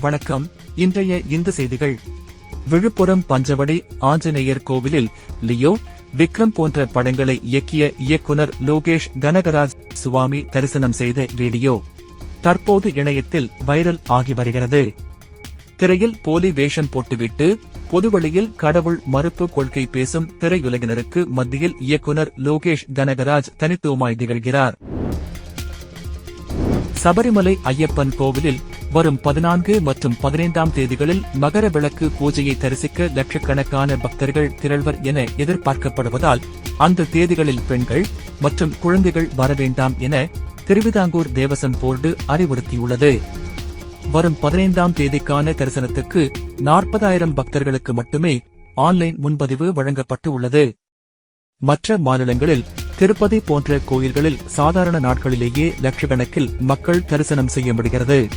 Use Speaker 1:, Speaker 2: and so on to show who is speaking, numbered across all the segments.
Speaker 1: வணக்கம். இன்றைய இந்த செய்திகள். விழுப்புரம் பஞ்சவடி ஆஞ்சநேயர் கோவிலில் லியோ விக்ரம் போன்ற படங்களை இயக்கிய இயக்குனர் லோகேஷ் கனகராஜ் சுவாமி தரிசனம் செய்த வீடியோ. தற்போது இணையத்தில் வைரல் ஆகி வருகிறது. திரையில் போலி வேஷம் போட்டுவிட்டு பொதுவழியில் கடவுள் மறுப்பு கொள்கை பேசும் திரையுலகினருக்கு மத்தியில் இயக்குனர் லோகேஷ் கனகராஜ் தனித்துவமாய் திகழ்கிறார். சபரிமலை ஐயப்பன் கோவிலில் வரும் பதினான்கு மற்றும் பதினைந்தாம் தேதிகளில் மகர விளக்கு பூஜையை தரிசிக்க லட்சக்கணக்கான பக்தர்கள் திரள்வர் என எதிர்பார்க்கப்படுவதால் அந்த தேதிகளில் பெண்கள் மற்றும் குழந்தைகள் வர வேண்டாம் என திருவிதாங்கூர் தேவசம் போர்டு அறிவுறுத்தியுள்ளது. வரும் பதினைந்தாம் தேதிக்கான தரிசனத்துக்கு நாற்பதாயிரம் பக்தர்களுக்கு மட்டுமே ஆன்லைன் முன்பதிவு வழங்கப்பட்டு உள்ளது மற்ற மாநிலங்களில் திருப்பதி போன்ற கோயில்களில் சாதாரண நாட்களிலேயே லட்சக்கணக்கில் மக்கள் தரிசனம் செய்ய முடிகிறது.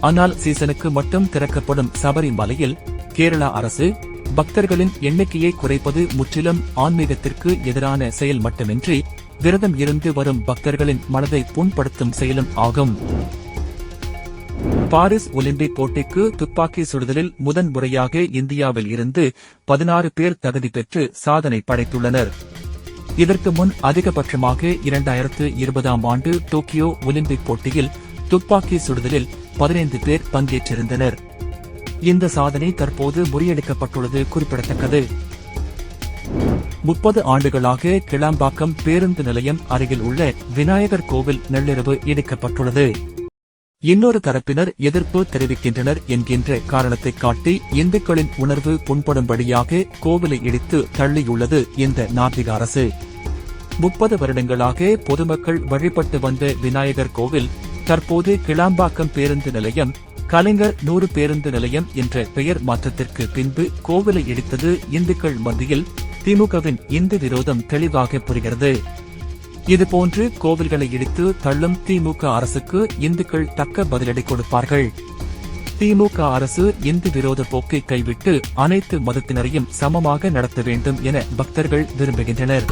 Speaker 1: ஆனால் சீசனுக்கு மட்டும் திறக்கப்படும் சபரிமலையில் கேரளா அரசு பக்தர்களின் எண்ணிக்கையை குறைப்பது முற்றிலும் ஆன்மீகத்திற்கு எதிரான செயல் மட்டுமின்றி விரதம் இருந்து வரும் பக்தர்களின் மனதை புண்படுத்தும் செயலும் ஆகும். பாரிஸ் ஒலிம்பிக் போட்டிக்கு துப்பாக்கி சுடுதலில் முதன் முறையாக இந்தியாவில் இருந்து பதினாறு பேர் தகுதி பெற்று சாதனை படைத்துள்ளனர். இதற்கு முன் அதிகபட்சமாக இரண்டாயிரத்து இருபதாம் ஆண்டு டோக்கியோ ஒலிம்பிக் போட்டியில் துப்பாக்கி சுடுதலில் பதினைந்து பேர் பங்கேற்றிருந்தனர். இந்த சாதனை தற்போது முறியடிக்கப்பட்டுள்ளது குறிப்பிடத்தக்கது. முப்பது ஆண்டுகளாக கிளாம்பாக்கம் பேருந்து நிலையம் அருகில் உள்ள விநாயகர் கோவில் நள்ளிரவு இடிக்கப்பட்டுள்ளது. இன்னொரு தரப்பினர் எதிர்ப்பு தெரிவிக்கின்றனர் என்கின்ற காரணத்தை காட்டி இந்துக்களின் உணர்வு புண்படும்படியாக கோவிலை இடித்து தள்ளியுள்ளது இந்த நாத்திக அரசு. முப்பது வருடங்களாக பொதுமக்கள் வழிபட்டு வந்த விநாயகர் கோவில் தற்போது கிளாம்பாக்கம் பேருந்து நிலையம் கலைஞர் நூறு பேருந்து நிலையம் என்ற பெயர் மாற்றத்திற்கு பின்பு கோவிலை இடித்தது இந்துக்கள் மத்தியில் திமுகவின் இந்து விரோதம் தெளிவாக புரிகிறது. இதுபோன்று கோவில்களை இடித்து தள்ளும் திமுக அரசுக்கு இந்துக்கள் தக்க பதிலடி கொடுப்பார்கள். திமுக அரசு இந்து விரோத போக்கை கைவிட்டு அனைத்து மதத்தினரையும் சமமாக நடத்த வேண்டும் என பக்தர்கள் விரும்புகின்றனர்.